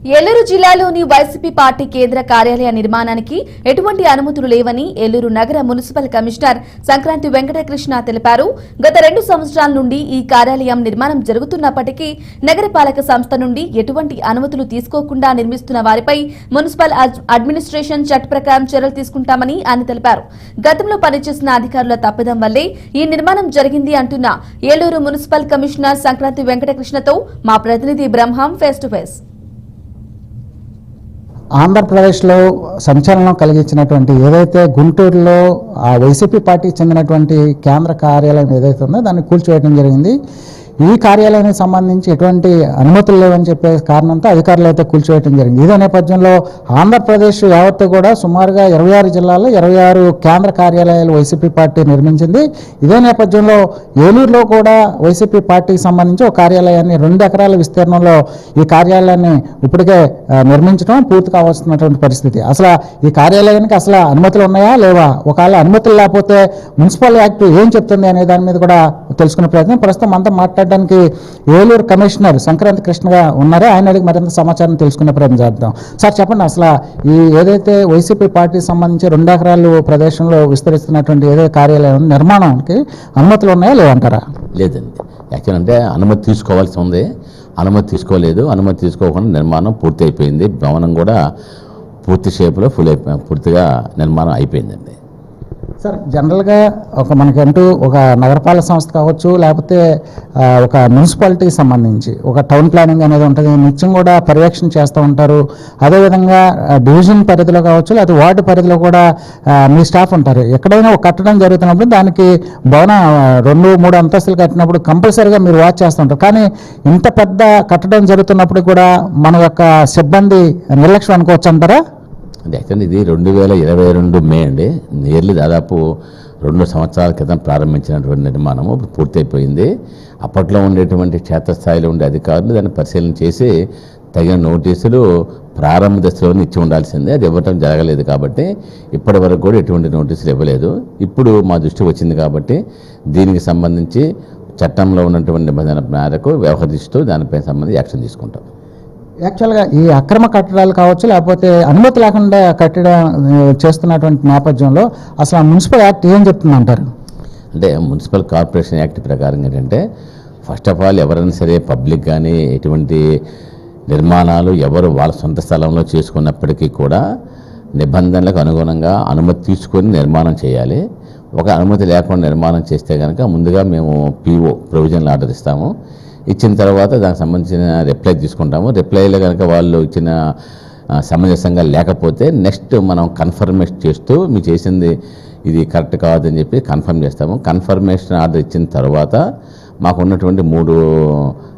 ఏలూరు జిల్లాలోని YCP party కేంద్ర కార్యాలయ నిర్మాణానికి ఎటువంటి అనుమతులు లేవని ఏలూరు నగర మున్సిపల్ కమిషనర్ సంక్రాంతి వెంకటకృష్ణ తెలిపారు. గత రెండు సంవత్సరాల నుండి ఈ కార్యాలయం నిర్మాణం జరుగుతున్నప్పటికీ నగరపాలక సంస్థ నుండి ఎటువంటి అనుమతులు తీసుకోకుండా నిర్మిస్తున్న వారిపై మున్సిపల్ అడ్మినిస్ట్రేషన్ చట్ట ప్రకారం చర్యలు తీసుకుంటామని ఆయన తెలిపారు. గతంలో పనిచేసిన అధికారుల తప్పిదం వల్లే ఈ నిర్మాణం జరిగింది అంటున్న ఏలూరు మున్సిపల్ కమిషనర్ సంక్రాంతి వెంకటకృష్ణతో మా ప్రతినిధి బ్రహ్మం ఫేస్ టు ఫేస్. ఆంధ్రప్రదేశ్లో సంచలనం కలిగించినటువంటి ఏదైతే గుంటూరులో ఆ వైసీపీ పార్టీకి చెందినటువంటి కేంద్ర కార్యాలయం ఏదైతే ఉందో దాన్ని కూల్చివేయడం జరిగింది. ఈ కార్యాలయానికి సంబంధించి ఎటువంటి అనుమతులు లేవని చెప్పే కారణంతో అధికారులు అయితే కూల్చివేయడం జరిగింది. ఇదే నేపథ్యంలో ఆంధ్రప్రదేశ్ యావత్తు కూడా సుమారుగా ఇరవై ఆరు జిల్లాల్లో ఇరవై ఆరు కేంద్ర కార్యాలయాలు వైసీపీ పార్టీ నిర్మించింది. ఇదే నేపథ్యంలో ఏలూరులో కూడా వైసీపీ పార్టీకి సంబంధించి ఒక కార్యాలయాన్ని రెండు ఎకరాల విస్తీర్ణంలో ఈ కార్యాలయాన్ని ఇప్పటికే నిర్మించడం పూర్తి కావాల్సినటువంటి పరిస్థితి. అసలు ఈ కార్యాలయానికి అసలు అనుమతులు ఉన్నాయా లేవా? ఒకవేళ అనుమతులు లేకపోతే మున్సిపల్ యాక్ట్ ఏం చెప్తుంది అనే దాని మీద కూడా తెలుసుకునే ప్రయత్నం. ప్రస్తుతం అంతా మాట్లాడడానికి ఏలూరు కమిషనర్ సంక్రాంతి కృష్ణగా ఉన్నారో ఆయన అడిగి మరింత సమాచారం తెలుసుకునే ప్రయత్నం చేద్దాం. సార్ చెప్పండి అసలు ఈ ఏదైతే వైసీపీ పార్టీకి సంబంధించి రెండు ఎకరాలు ప్రదేశంలో విస్తరిస్తున్నటువంటి ఏదైతే కార్యాలయం నిర్మాణానికి అనుమతులు ఉన్నాయా లేవంటారా? లేదండి. యాక్చువల్ అంటే అనుమతి తీసుకోవాల్సి ఉంది. అనుమతి తీసుకోలేదు. అనుమతి తీసుకోకుండా నిర్మాణం పూర్తి అయిపోయింది. భవనం కూడా పూర్తి షేప్లో ఫుల్ అయిపోయి పూర్తిగా నిర్మాణం అయిపోయిందండి. సార్ జనరల్గా ఒక మనకంటూ ఒక నగరపాలక సంస్థ కావచ్చు లేకపోతే ఒక మున్సిపాలిటీకి సంబంధించి ఒక టౌన్ ప్లానింగ్ అనేది ఉంటుంది నిత్యం కూడా పర్యవేక్షణ చేస్తూ ఉంటారు. అదేవిధంగా డివిజన్ పరిధిలో కావచ్చు లేకపోతే వార్డు పరిధిలో కూడా మీ స్టాఫ్ ఉంటారు. ఎక్కడైనా ఒక కట్టడం జరుగుతున్నప్పుడు దానికి భవన రెండు మూడు అంతస్తులు కట్టినప్పుడు కంపల్సరీగా మీరు వాచ్ చేస్తుంటారు కానీ ఇంత పెద్ద కట్టడం జరుగుతున్నప్పుడు కూడా మన యొక్క సిబ్బంది నిర్లక్ష్యం అనుకోవచ్చు అంటారా అంటే యాక్చువల్లీ ఇది రెండు వేల ఇరవై రెండు మే అండి. నియర్లీ దాదాపు రెండు సంవత్సరాల క్రితం ప్రారంభించినటువంటి నిర్మాణము ఇప్పుడు పూర్తయిపోయింది. అప్పట్లో ఉండేటువంటి క్షేత్రస్థాయిలో ఉండే అధికారులు దాన్ని పరిశీలన చేసి తగిన నోటీసులు ప్రారంభ దశలోనే ఇచ్చి ఉండాల్సిందే. అది ఇవ్వటం జరగలేదు కాబట్టి ఇప్పటి వరకు కూడా ఎటువంటి నోటీసులు ఇవ్వలేదు. ఇప్పుడు మా దృష్టి వచ్చింది కాబట్టి దీనికి సంబంధించి చట్టంలో ఉన్నటువంటి నిబంధన మేరకు వ్యవహరిస్తూ దానిపై సంబంధించి యాక్షన్ తీసుకుంటాం. యాక్చువల్గా ఈ అక్రమ కట్టడాలు కావచ్చు లేకపోతే అనుమతి లేకుండా కట్టడం చేస్తున్నటువంటి నేపథ్యంలో అసలు ఆ మున్సిపల్ యాక్ట్ ఏం చెప్తుందంటారు? అంటే మున్సిపల్ కార్పొరేషన్ యాక్ట్ ప్రకారం ఏంటంటే ఫస్ట్ ఆఫ్ ఆల్ ఎవరైనా సరే పబ్లిక్ కానీ ఎటువంటి నిర్మాణాలు ఎవరు వాళ్ళ సొంత స్థలంలో చేసుకున్నప్పటికీ కూడా నిబంధనలకు అనుగుణంగా అనుమతి తీసుకొని నిర్మాణం చేయాలి. ఒక అనుమతి లేకుండా నిర్మాణం చేస్తే కనుక ముందుగా మేము పీఓ ప్రొవిజన్లు ఆర్డర్ ఇస్తాము. ఇచ్చిన తర్వాత దానికి సంబంధించిన రిప్లై తీసుకుంటాము. రిప్లైలో కనుక వాళ్ళు ఇచ్చిన సమంజసంగా లేకపోతే నెక్స్ట్ మనం కన్ఫర్మేషన్ చేస్తూ మీ చేసింది ఇది కరెక్ట్ కాదని చెప్పి కన్ఫర్మ్ చేస్తాము. కన్ఫర్మేషన్ ఆర్డర్ ఇచ్చిన తర్వాత మాకు ఉన్నటువంటి మూడు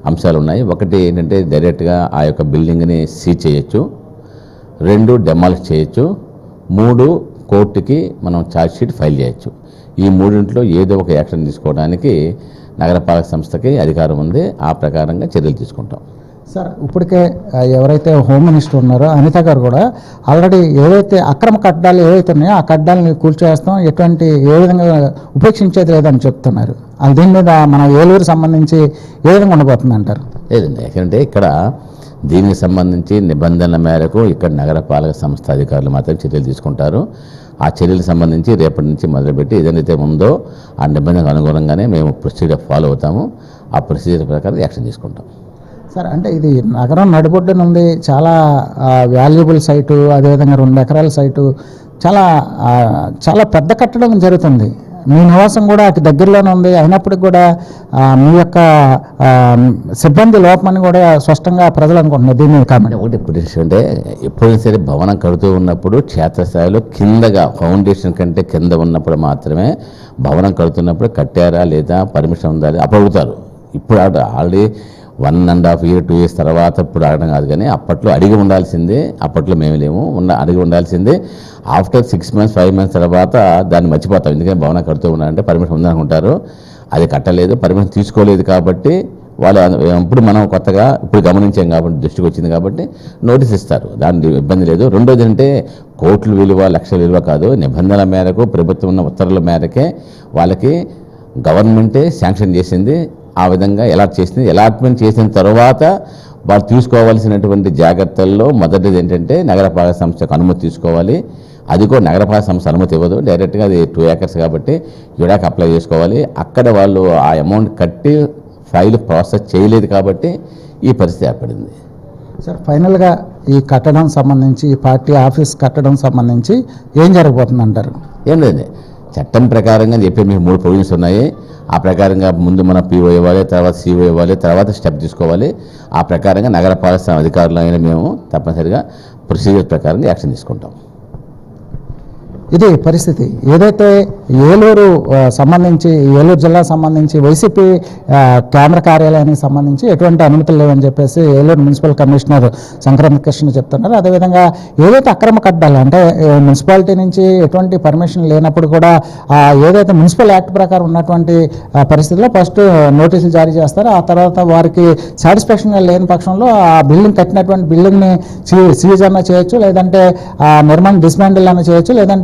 అంశాలు ఉన్నాయి. ఒకటి ఏంటంటే డైరెక్ట్గా ఆ యొక్క బిల్డింగ్ని సీజ్ చేయొచ్చు. రెండు డెమాలిష్ చేయొచ్చు. మూడు కోర్టుకి మనం ఛార్జ్ షీట్ ఫైల్ చేయొచ్చు. ఈ మూడింట్లో ఏదో ఒక యాక్షన్ తీసుకోవడానికి నగరపాలక సంస్థకి అధికారం ఉంది. ఆ ప్రకారంగా చర్యలు తీసుకుంటాం. సార్ ఇప్పటికే ఎవరైతే హోమ్ మినిస్టర్ ఉన్నారో అనిత గారు కూడా ఆల్రెడీ ఏవైతే అక్రమ కట్టడాలు ఏవైతే ఉన్నాయో ఆ కట్టడాలని కూల్చేస్తాం ఎటువంటి ఏ విధంగా ఉపేక్షించేది లేదని చెప్తున్నారు. అది దీని మీద మన ఏలూరు సంబంధించి ఏ విధంగా ఉండబోతుంది అంటారు లేదండి. ఎందుకంటే ఇక్కడ దీనికి సంబంధించి నిబంధనల మేరకు ఇక్కడ నగరపాలక సంస్థ అధికారులు మాత్రం చర్యలు తీసుకుంటారు. ఆ చర్యలకు సంబంధించి రేపటి నుంచి మొదలుపెట్టి ఏదైతే ఉందో ఆ నిబంధనకు అనుగుణంగానే మేము ప్రొసీజర్ ఫాలో అవుతాము. ఆ ప్రొసీజర్ ప్రకారం యాక్షన్ తీసుకుంటాం. సార్ అంటే ఇది నగరం నడిబొడ్డున ఉంది. చాలా వాల్యుబుల్ సైటు అదేవిధంగా రెండు ఎకరాల సైటు చాలా చాలా పెద్ద కట్టడం జరుగుతుంది. మీ నివాసం కూడా అటు దగ్గరలోనే ఉంది. అయినప్పటికీ కూడా మీ యొక్క సిబ్బంది లోపమని కూడా స్పష్టంగా ప్రజలు అనుకుంటున్నారు. దీని మీద కామెంట్. ఒకటి పొజిషన్ అంటే ఎప్పుడైనా సరే భవనం కడుతూ ఉన్నప్పుడు క్షేత్రస్థాయిలో కిందగా ఫౌండేషన్ కంటే కింద ఉన్నప్పుడు మాత్రమే భవనం కడుతున్నప్పుడు కట్టారా లేదా పర్మిషన్ ఉందా అప్పుడు అడుగుతారు. ఇప్పుడు already one and half year two years తర్వాత ఇప్పుడు అడగడం కాదు కానీ అప్పట్లో అడిగి ఉండాల్సిందే అప్పట్లో మేము లేము ఉన్న అడిగి ఉండాల్సిందే. After six months five months తర్వాత దాన్ని మర్చిపోతాం. ఎందుకంటే భవనం కడుతూ ఉన్నారంటే పర్మిషన్ ఉందనుకుంటారు అది కట్టలేదు పర్మిషన్ తీసుకోలేదు కాబట్టి వాళ్ళు ఇప్పుడు మనం కొత్తగా ఇప్పుడు గమనించాం కాబట్టి దృష్టికి వచ్చింది కాబట్టి నోటీస్ ఇస్తారు. దాని ఇబ్బంది లేదు. రెండోది అంటే కోట్ల విలువ లక్షల విలువ కాదు. నిబంధనల మేరకు ప్రభుత్వం ఉన్న ఉత్తర్వుల మేరకే వాళ్ళకి గవర్నమెంటే శాంక్షన్ చేసింది. ఆ విధంగా అలాట్ చేసింది అలాట్మెంట్ చేసిన తర్వాత వారు తీసుకోవాల్సినటువంటి జాగ్రత్తల్లో మొదటిది ఏంటంటే నగరపాలక సంస్థకు అనుమతి తీసుకోవాలి. అది కూడా నగరపాలక సంస్థ అనుమతి ఇవ్వదు. డైరెక్ట్గా అది టూ ఏకర్స్ కాబట్టి యుడాక్ అప్లై చేసుకోవాలి. అక్కడ వాళ్ళు ఆ అమౌంట్ కట్టి ఫైల్ ప్రాసెస్ చేయలేదు కాబట్టి ఈ పరిస్థితి ఏర్పడింది. సార్ ఫైనల్గా ఈ కట్టడం సంబంధించి ఈ పార్టీ ఆఫీస్ కట్టడం సంబంధించి ఏం జరగబోతుంది అంటారు ఏం లేదు చట్టం ప్రకారంగా చెప్పి మీకు మూడు ప్రొవిజన్స్ ఉన్నాయి. ఆ ప్రకారంగా ముందు మనం పీఓ ఇవ్వాలి తర్వాత సిఓ ఇవ్వాలి తర్వాత స్టెప్ తీసుకోవాలి. ఆ ప్రకారంగా నగరపాలక సంస్థ అధికారులైన మేము తప్పనిసరిగా ప్రొసీజర్ ప్రకారంగా యాక్షన్ తీసుకుంటాం. ఇది పరిస్థితి. ఏదైతే ఏలూరు సంబంధించి ఏలూరు జిల్లా సంబంధించి వైసీపీ కేంద్ర కార్యాలయానికి సంబంధించి ఎటువంటి అనుమతులు లేవని చెప్పేసి ఏలూరు మున్సిపల్ కమిషనర్ సంక్రాంతి చెప్తున్నారు. అదేవిధంగా ఏదైతే అక్రమ కట్టాలి అంటే మున్సిపాలిటీ నుంచి ఎటువంటి పర్మిషన్ లేనప్పుడు కూడా ఏదైతే మున్సిపల్ యాక్ట్ ప్రకారం ఉన్నటువంటి పరిస్థితిలో ఫస్ట్ నోటీసులు జారీ చేస్తారు. ఆ తర్వాత వారికి సాటిస్ఫాక్షన్గా లేని పక్షంలో ఆ బిల్డింగ్ కట్టినటువంటి బిల్డింగ్ని సీజ్ అన్న చేయొచ్చు లేదంటే ఆ నిర్మాణం డిస్మాండిల్ అన్న చేయొచ్చు లేదంటే